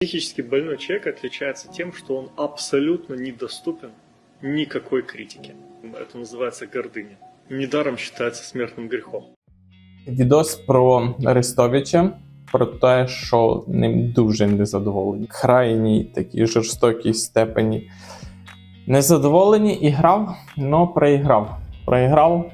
Психически больной человек отличается тем, что он абсолютно недоступен никакой критике. Это называется гордыня. Недаром считается смертным грехом. Відос про Арестовича, про те, що ним дуже незадоволені. Крайній такій жорстокій степені. Незадоволені і грав, але проіграв. Проіграв.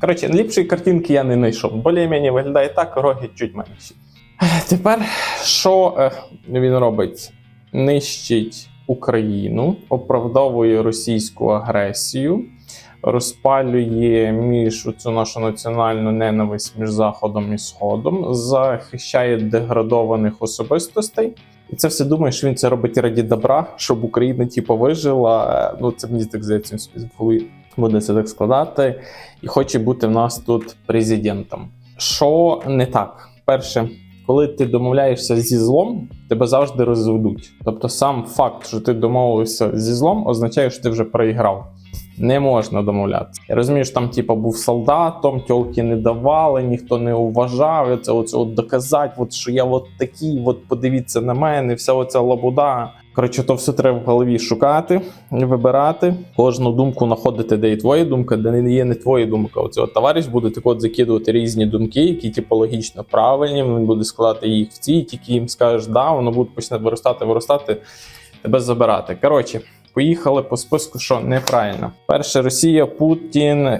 Коротше, ліпшої картинки я не знайшов. Более-мені виглядає так, роги чуть менші. Ех, Тепер що е, він робить? Нищить Україну, оправдовує російську агресію, розпалює між цю нашу національну ненависть між Заходом і Сходом, захищає деградованих особистостей. І це все думає, що він це робить раді добра, щоб Україна типу, вижила. Ну, це мені так здається, в буде це так складати. І хоче бути в нас тут президентом. Що не так? Перше, коли ти домовляєшся зі злом, тебе завжди розведуть. Тобто, сам факт, що ти домовився зі злом, означає, що ти вже проіграв. Не можна домовлятися. Я розумію, що там, типа, був солдатом, тьолки не давали, ніхто не уважав. Це оце от доказати, от, що я от такий, от подивіться на мене, вся оця лабуда. Коротше, то все треба в голові шукати, вибирати, кожну думку знаходити, де є твоя думка, де не є не твоя думка. Оце от товариш буде так от закидувати різні думки, які типологічно правильні. Він буде складати їх в ці, тільки їм скажеш, да, воно буде почне виростати, виростати, тебе забирати. Коротше. Поїхали по списку, що неправильно. Перше, Росія, Путін,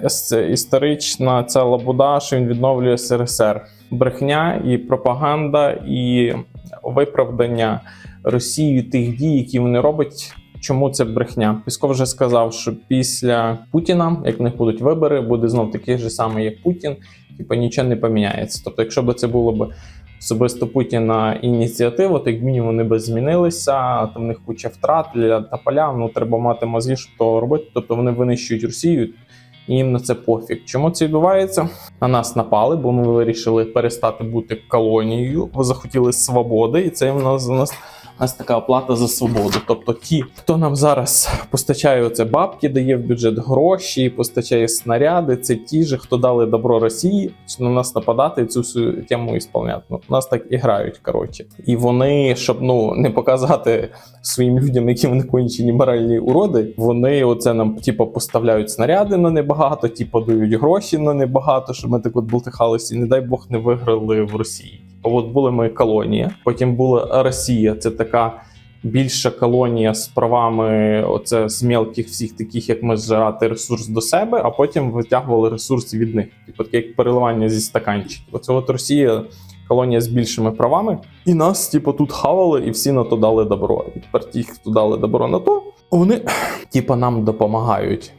історична ця лабуда, що він відновлює СРСР. Брехня і пропаганда, і виправдання Росією тих дій, які вони роблять. Чому це брехня? Пісков вже сказав, що після Путіна, як в них будуть вибори, буде знов такий же самий, як Путін, типу нічого не поміняється. Тобто, якщо б це було б особисто Путіна ініціатива, то як мінімум вони би змінилися, там в них куча втрат для Тополя, ну треба мати мозги, щоб то робити. Тобто вони винищують Росію. І їм на це пофіг. Чому це відбувається? На нас напали, бо ми вирішили перестати бути колонією. Захотіли свободи, і це в нас нас, нас така оплата за свободу. Тобто, ті, хто нам зараз постачає оце бабки, дає в бюджет гроші, постачає снаряди, це ті ж, хто дали добро Росії на нас нападати цю всю тему ісполняти. Ну, нас так і грають, коротше. І вони, щоб ну не показати своїм людям, які вони кончені моральні уроди, вони оце нам типу, поставляють снаряди на небагато, типу, дають гроші на небагато, щоб ми так от болтихалися, і не дай Бог не виграли в Росії. От були ми колонія, потім була Росія. Це така більша колонія з правами, оце з мелких всіх таких, як ми зжирати ресурс до себе, а потім витягували ресурс від них. Типу, таке як переливання зі стаканчиків. Оце от Росія. Колонія з більшими правами, і нас, типу, тут хавали, і всі на то дали добро. І тепер ті, хто дали добро на то, вони, типу, нам допомагають.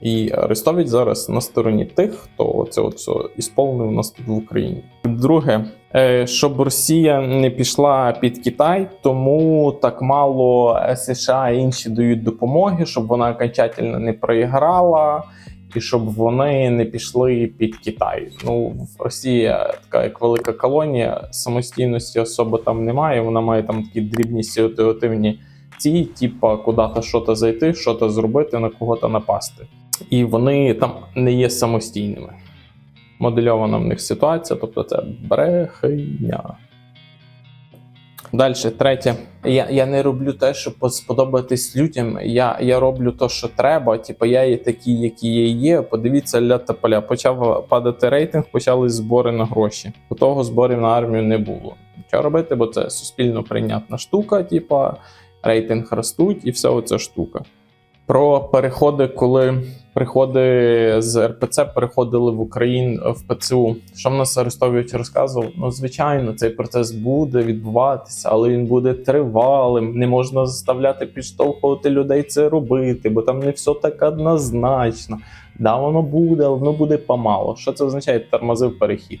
І Арестович зараз на стороні тих, хто це от все ісполнив у нас тут в Україні. Друге, е, щоб Росія не пішла під Китай, тому так мало США і інші дають допомоги, щоб вона окончательно не проіграла. І щоб вони не пішли під Китай. Ну, Росія така як велика колонія, самостійності особи там немає. Вона має там такі дрібні ситуативні ці, типа куди-то що-то зайти, що-то зробити, на кого-то напасти. І вони там не є самостійними. Модельована в них ситуація, тобто це брехня. Далі, третє. Я, я не роблю те, щоб сподобатись людям. Я, я роблю те, що треба. Типу, я є такий, який я є. Подивіться для Тополя. Почав падати рейтинг, почались збори на гроші. До того зборів на армію не було. Що робити, бо це суспільно прийнятна штука, типа рейтинг ростуть і вся оця штука. Про переходи, коли приходи з РПЦ переходили в Україну в ПЦУ. Що в нас Арестович розказував? Ну, звичайно, цей процес буде відбуватися, але він буде тривалим. Не можна заставляти підштовхувати людей це робити, бо там не все так однозначно. Да, воно буде, але воно буде помало. Що це означає? Тормозив перехід.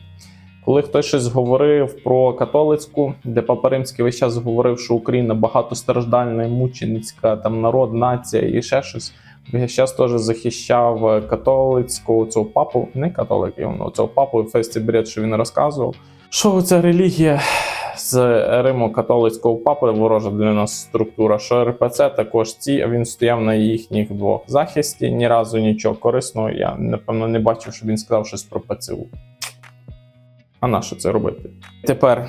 Коли хтось щось говорив про католицьку, де Папа Римський весь час говорив, що Україна багатостраждальна, мученицька, там народ, нація і ще щось. Я зараз теж захищав католицького цього папу, не католик, воно цього папу весь цей бред, що він розказував. Що ця релігія з Риму католицького папи ворожа для нас структура, що РПЦ також ці, він стояв на їхніх двох захисті. Ні разу нічого корисного. Я напевно не бачив, щоб він сказав щось про ПЦУ. А на що це робити? Тепер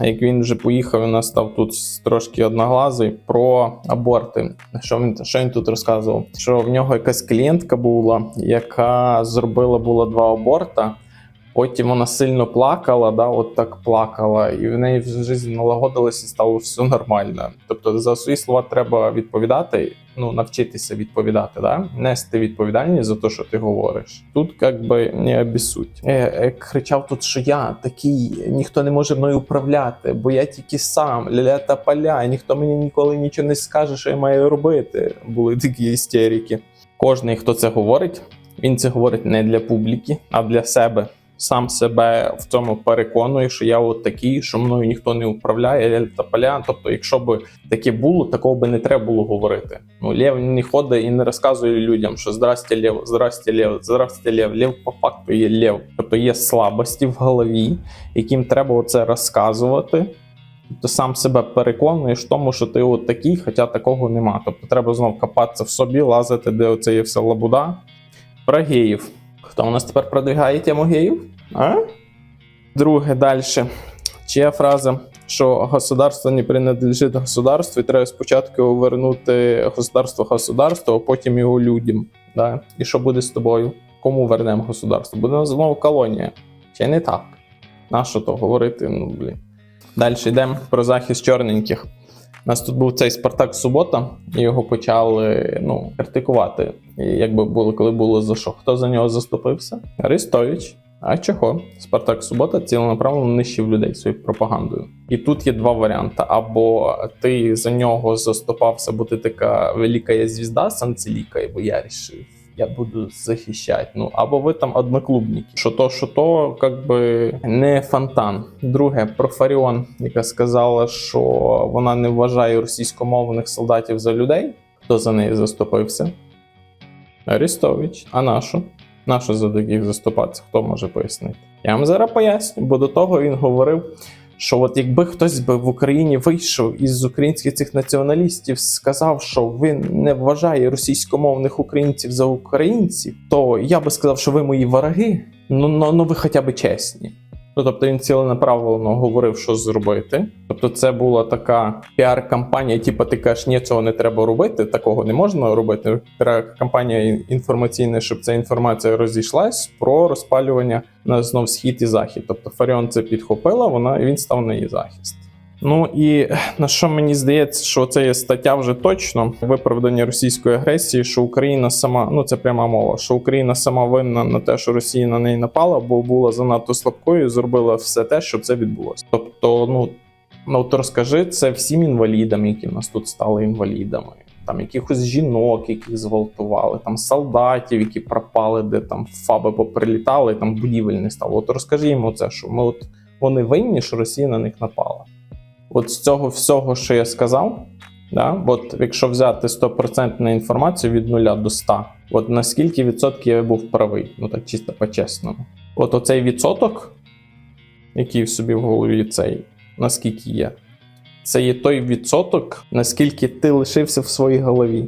як він вже поїхав, у нас тут трошки одноглазий про аборти. Що він, що він тут розказував? Що в нього якась клієнтка була, яка зробила було два аборта. Потім вона сильно плакала, да, от так плакала, і в неї в житті налагодилось і стало все нормально. Тобто за свої слова треба відповідати, ну навчитися відповідати, да? нести відповідальність за те, що ти говориш. Тут як би не обісуть. Е, е, кричав тут, що я такий, ніхто не може мною управляти, бо я тільки сам, ля та поля, ніхто мені ніколи нічого не скаже, що я маю робити. Були такі істерики. Кожний, хто це говорить, він це говорить не для публіки, а для себе. Сам себе в цьому переконує, що я от такий, що мною ніхто не управляє, та поля. Тобто, якщо б таке було, такого би не треба було говорити. Ну, Лев не ходить і не розказує людям, що здрасте, Лев, здрасте, Лев, здрасте, Лев. Лев по факту є Лев. Тобто є слабості в голові, яким треба оце розказувати. Тобто сам себе переконуєш в тому, що ти от такий, хоча такого нема. Тобто треба знов копатися в собі, лазити, де оце є вся лабуда. Про геїв. Хто у нас тепер продвигає тему геїв? А? Друге далі. Чия фраза, що государство не принадлежить государству, і треба спочатку вернути государство государству, а потім його людям. Да? І що буде з тобою? Кому вернемо государство? Буде знову колонія. Чи не так? Нащо то говорити? Ну, блін. Далі йдемо про захист чорненьких. У нас тут був цей Спартак Субота, і його почали ну, критикувати. І якби було, коли було за що? Хто за нього заступився? Арестович. А чого? Спартак Субота ціленаправленно нищив людей своєю пропагандою. І тут є два варіанти: або ти за нього заступався, бо ти така велика звізда санцеліка, бо я рішив. Я буду захищати. Ну або ви там одноклубники. Що то, що то, як би не фонтан. Друге, про Фаріон, яка сказала, що вона не вважає російськомовних солдатів за людей. Хто за неї заступився? Арестович. А нашу? Нащо за таких заступатися? Хто може пояснити? Я вам зараз поясню, бо до того він говорив, що от якби хтось би в Україні вийшов із українських цих націоналістів, сказав, що він не вважає російськомовних українців за українців, то я би сказав, що ви мої вороги, ну, ну, ну ви хоча б чесні. Ну, тобто він ціленаправлено говорив, що зробити. Тобто, це була така піар-кампанія, типу, ти кажеш, ні, цього не треба робити, такого не можна робити. Треба кампанія інформаційна, щоб ця інформація розійшлась про розпалювання на знов схід і захід. Тобто Фаріон це підхопила, вона і він став на її захист. Ну і на що мені здається, що це є стаття вже точно виправдання російської агресії, що Україна сама, ну це пряма мова, що Україна сама винна на те, що Росія на неї напала, бо була занадто слабкою, і зробила все те, щоб це відбулося. Тобто, ну ну то розкажи це всім інвалідам, які в нас тут стали інвалідами. Там якихось жінок, яких зґвалтували, там солдатів, які пропали, де там фаби поприлітали, там будівель не стало. От розкажи їм оце, що ми от вони винні, що Росія на них напала. От з цього всього, що я сказав, да, от якщо взяти 100% інформацію від 0 до 100, от наскільки відсотків я був правий, ну так чисто по-чесному. От оцей відсоток, який в собі в голові цей, наскільки є, це є той відсоток, наскільки ти лишився в своїй голові.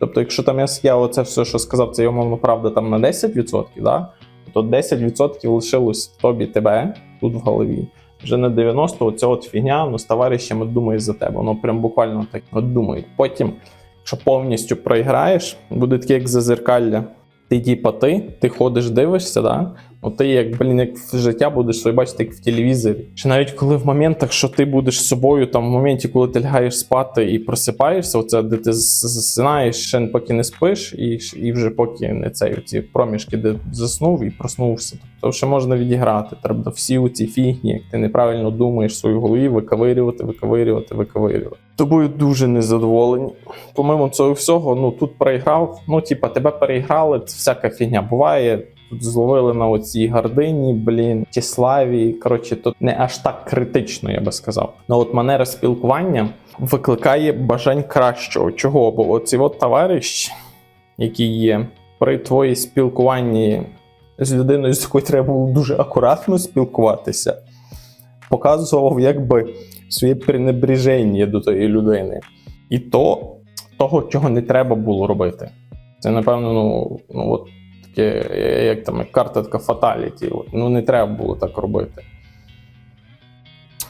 Тобто, якщо там я, я оце все, що сказав, це умовно правда там на 10%, да, то 10% лишилось тобі тебе тут в голові вже на 90 оця от фігня, ну з товаришами думає за тебе. Воно прям буквально так от думають. Потім, якщо повністю проіграєш, буде таке, як зазеркалля. Ти типа ти, ти ходиш, дивишся, да? Ну ти як блін, як життя будеш собі бачити, як в телевізорі. Чи навіть коли в моментах, що ти будеш собою, там в моменті, коли ти лягаєш спати і просипаєшся, оце де ти засинаєш, ще поки не спиш, і і вже поки не цей ці проміжки, де заснув і проснувся. Тобто ще можна відіграти. Треба всі у ці фігні, як ти неправильно думаєш в своїй голові, виковирювати, виковирювати, виковирювати. Тобою дуже незадоволені. Помимо цього всього, ну тут проіграв. Ну, типа, тебе переіграли, це всяка фігня буває. Тут зловили на оцій гардині, блін, Тіславі. Коротше, тут не аж так критично, я би сказав. Ну от манера спілкування викликає бажань кращого. Чого? Бо оці от товариш, який є при твоїй спілкуванні з людиною, з якою треба було дуже акуратно спілкуватися, показував якби своє пренебреження до тої людини. І то того, чого не треба було робити. Це, напевно, ну, ну от таке, як там карта така фаталіті. Ну, не треба було так робити.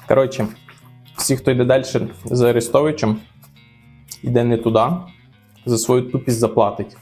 Коротше, Всі, хто йде далі за Арестовичем, йде не туди, за свою тупість заплатить.